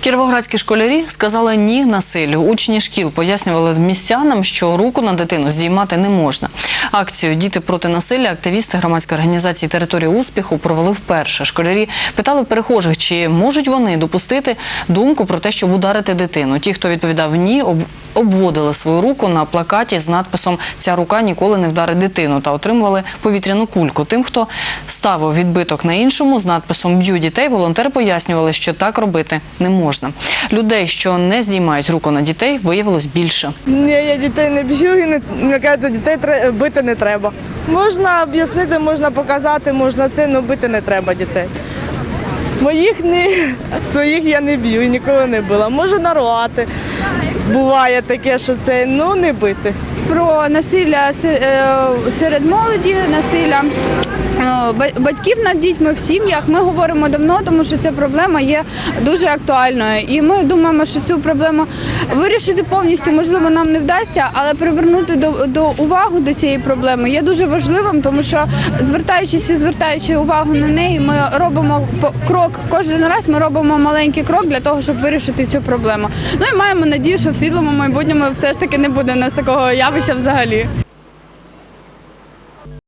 Кіровоградські школярі сказали ні насиллю. Учні шкіл пояснювали містянам, що руку на дитину здіймати не можна. Акцію Діти проти насилля активісти громадської організації Територія успіху провели вперше. Школярі питали в перехожих, чи можуть вони допустити думку про те, щоб ударити дитину. Ті, хто відповідав ні, обводили свою руку на плакаті з надписом Ця рука ніколи не вдарить дитину та отримували повітряну кульку. Тим, хто ставив відбиток на іншому з надписом Б'ю дітей, волонтери пояснювали, що так робити не можна. Людей, що не здіймають руку на дітей, виявилось більше. Ні, я дітей не б'ю і не кажуть, дітей бити не треба. Можна об'яснити, можна показати, можна це, але бити не треба дітей. Моїх не своїх я не б'ю ніколи не била. Можу нарвати. Буває таке, що це ну не бити. про насилля е, серед молоді, насилля е, батьків над дітьми в сім'ях. Ми говоримо давно, тому що ця проблема є дуже актуальною. І ми думаємо, що цю проблему вирішити повністю можливо нам не вдасться, але привернути до, до уваги до цієї проблеми є дуже важливим, тому що звертаючись і звертаючи увагу на неї, ми робимо крок. Кожен раз ми робимо маленький крок для того, щоб вирішити цю проблему. Ну і маємо надію, що в світлому майбутньому все ж таки не буде у нас такого явища взагалі.